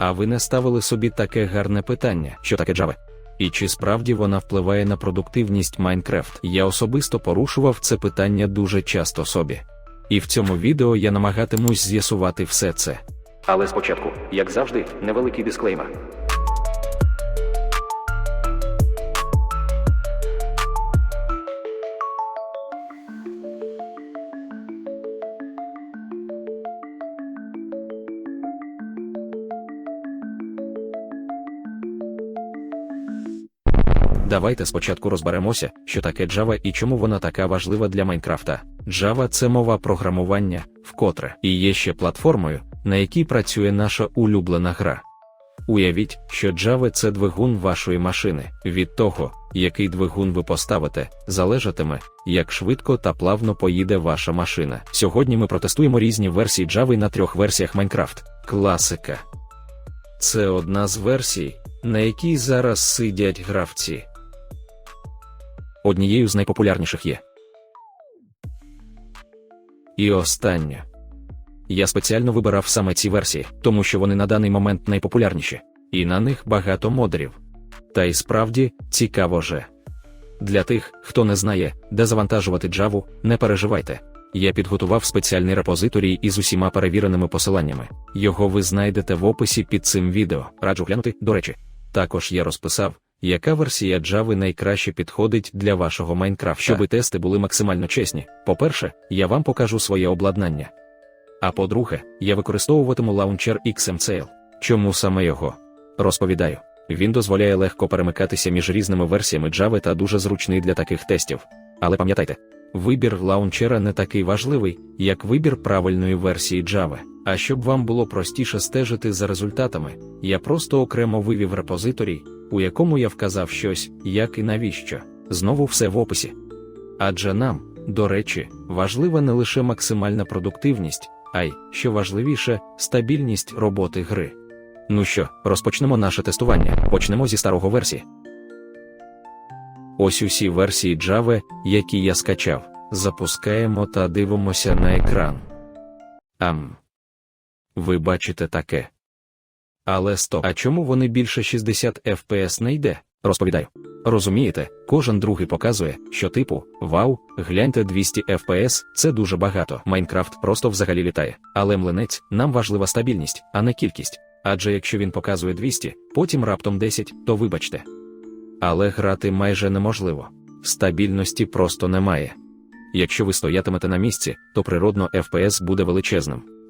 А ви не ставили собі таке гарне питання, що таке Java? І чи справді вона впливає на продуктивність Майнкрафт? Я особисто порушував це питання дуже часто собі. І в цьому відео я намагатимусь з'ясувати все це. Але спочатку, як завжди, невеликий дисклеймер. Давайте спочатку розберемося, що таке Java і чому вона така важлива для Майнкрафта. Java це мова програмування, вкотре, і є ще платформою, на якій працює наша улюблена гра. Уявіть, що Java це двигун вашої машини. Від того, який двигун ви поставите, залежатиме, як швидко та плавно поїде ваша машина. Сьогодні ми протестуємо різні версії Java на трьох версіях Minecraft. Класика. Це одна з версій, на якій зараз сидять гравці. Однією з найпопулярніших є. І остання. Я спеціально вибирав саме ці версії, тому що вони на даний момент найпопулярніші, і на них багато модерів. Та й справді цікаво же. Для тих, хто не знає, де завантажувати Java, не переживайте. Я підготував спеціальний репозиторій із усіма перевіреними посиланнями. Його ви знайдете в описі під цим відео. Раджу глянути, до речі. Також я розписав, яка версія Java найкраще підходить для вашого Майнкрафта. Щоби тести були максимально чесні. По-перше, я вам покажу своє обладнання. А по-друге, я використовуватиму лаунчер XMCL. Чому саме його? Розповідаю. Він дозволяє легко перемикатися між різними версіями Java та дуже зручний для таких тестів. Але пам'ятайте, вибір лаунчера не такий важливий, як вибір правильної версії Java. А щоб вам було простіше стежити за результатами, я просто окремо вивів репозиторій, у якому я вказав щось, як і навіщо. Знову все в описі. Адже нам, до речі, важлива не лише максимальна продуктивність, а й, що важливіше, стабільність роботи гри. Ну що, розпочнемо наше тестування. Почнемо зі старого версії. Ось усі версії Java, які я скачав. Запускаємо та дивимося на екран. Ам. Ви бачите таке. Але стоп, а чому вони більше 60 FPS не йде? Розповідаю. Розумієте, кожен другий показує, що типу, вау, гляньте 200 FPS, це дуже багато. Майнкрафт просто взагалі літає. Але млинець, нам важлива стабільність, а не кількість. Адже якщо він показує 200, потім раптом 10, то вибачте. Але грати майже неможливо. Стабільності просто немає. Якщо ви стоятимете на місці, то природно FPS буде величезним,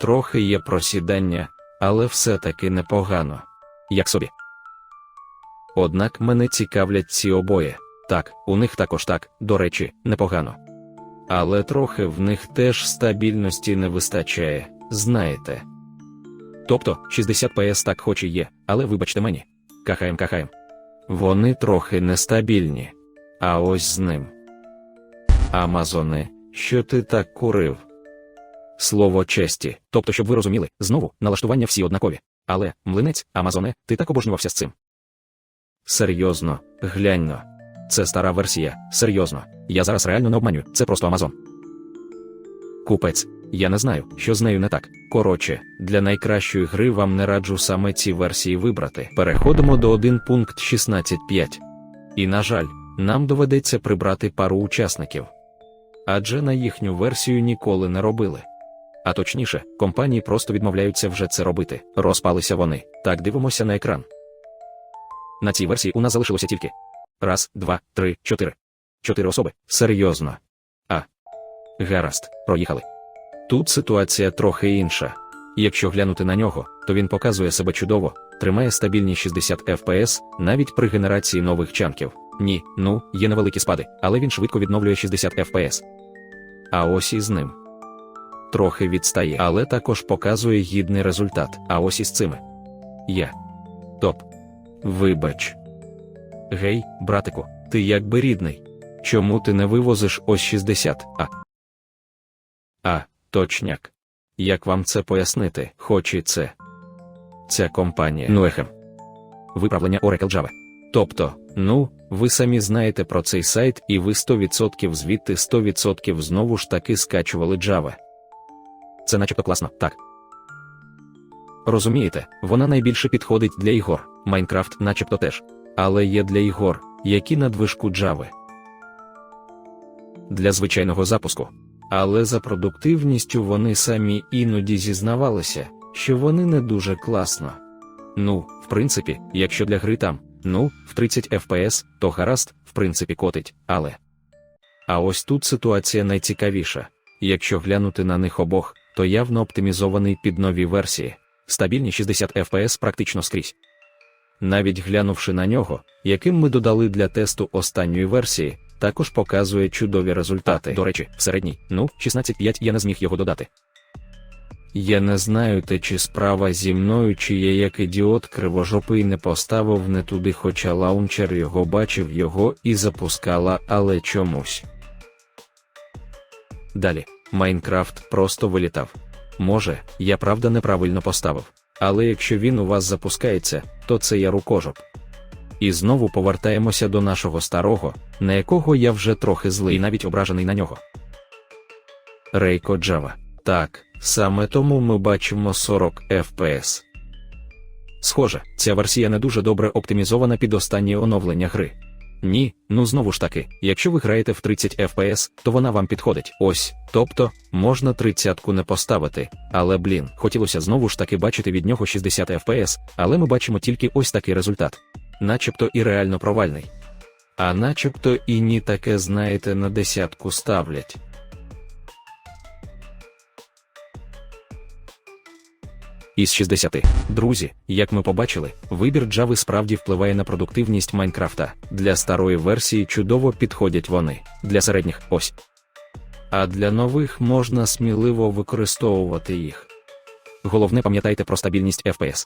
трохи є просідання, але все-таки непогано. Як собі. Однак мене цікавлять ці обоє. Так, у них також так, до речі, непогано. Але трохи в них теж стабільності не вистачає, знаєте. Тобто 60 PS так хоч і є, але вибачте мені. Кахаєм кахаєм. Вони трохи нестабільні. А ось з ним. Амазоне, що ти так курив? Слово честі. Тобто, щоб ви розуміли, знову налаштування всі однакові. Але, млинець, Амазоне, ти так обожнювався з цим. Серйозно, гляньно. Це стара версія, серйозно. Я зараз реально не обманю, це просто Амазон. Купець, я не знаю, що з нею не так. Коротше, для найкращої гри вам не раджу саме ці версії вибрати. Переходимо до 1.16.5. І, на жаль, нам доведеться прибрати пару учасників. Адже на їхню версію ніколи не робили. А точніше, компанії просто відмовляються вже це робити. Розпалися вони. Так дивимося на екран. На цій версії у нас залишилося тільки раз, два, три, чотири. Чотири особи. Серйозно. А. Гаразд, проїхали. Тут ситуація трохи інша. Якщо глянути на нього, то він показує себе чудово, тримає стабільні 60 FPS навіть при генерації нових чанків. Ні, ну, є невеликі спади, але він швидко відновлює 60 FPS. А ось і з ним. Трохи відстає, але також показує гідний результат. А ось із цими. Я. Стоп. Вибач. Гей, братику, ти якби рідний. Чому ти не вивозиш ось 60, а? А, точняк. Як вам це пояснити, хоч і це? Ця компанія. Ну ехем. Виправлення Oracle Java. Тобто, ну, ви самі знаєте про цей сайт, і ви 100% звідти 100% знову ж таки скачували Java. Це начебто класно, так. Розумієте, вона найбільше підходить для ігор, Майнкрафт начебто теж. Але є для ігор, які на движку Java. Для звичайного запуску. Але за продуктивністю вони самі іноді зізнавалися, що вони не дуже класно. Ну, в принципі, якщо для гри там, ну, в 30 FPS, то гаразд, в принципі, котить, але. А ось тут ситуація найцікавіша. Якщо глянути на них обох, то явно оптимізований під нові версії, стабільні 60 FPS практично скрізь. Навіть глянувши на нього, яким ми додали для тесту останньої версії, також показує чудові результати. До речі, в середній, ну, 16.5 я не зміг його додати. Я не знаю, те чи справа зі мною, чи я як ідіот кривожопий не поставив не туди, хоча лаунчер його бачив його і запускала, але чомусь. Далі, Майнкрафт просто вилітав. Може, я правда неправильно поставив, але якщо він у вас запускається, то це я рукожоп. І знову повертаємося до нашого старого, на якого я вже трохи злий і навіть ображений на нього. Рейко Джава. Так, саме тому ми бачимо 40 FPS. Схоже, ця версія не дуже добре оптимізована під останнє оновлення гри. Ні, ну знову ж таки, якщо ви граєте в 30 FPS, то вона вам підходить. Ось, тобто, можна 30-ку не поставити, але блін, хотілося знову ж таки бачити від нього 60 FPS, але ми бачимо тільки ось такий результат. Начебто і реально провальний. А начебто і ні таке, знаєте, на десятку ставлять. Із 60. Друзі, як ми побачили, вибір Java справді впливає на продуктивність Майнкрафта. Для старої версії чудово підходять вони, для середніх ось. А для нових можна сміливо використовувати їх. Головне пам'ятайте про стабільність FPS.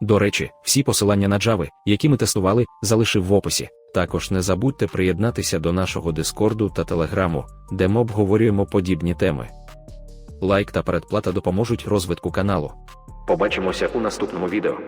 До речі, всі посилання на Java, які ми тестували, залишив в описі. Також не забудьте приєднатися до нашого Дискорду та Телеграму, де ми обговорюємо подібні теми. Лайк та передплата допоможуть розвитку каналу. Побачимося у наступному відео.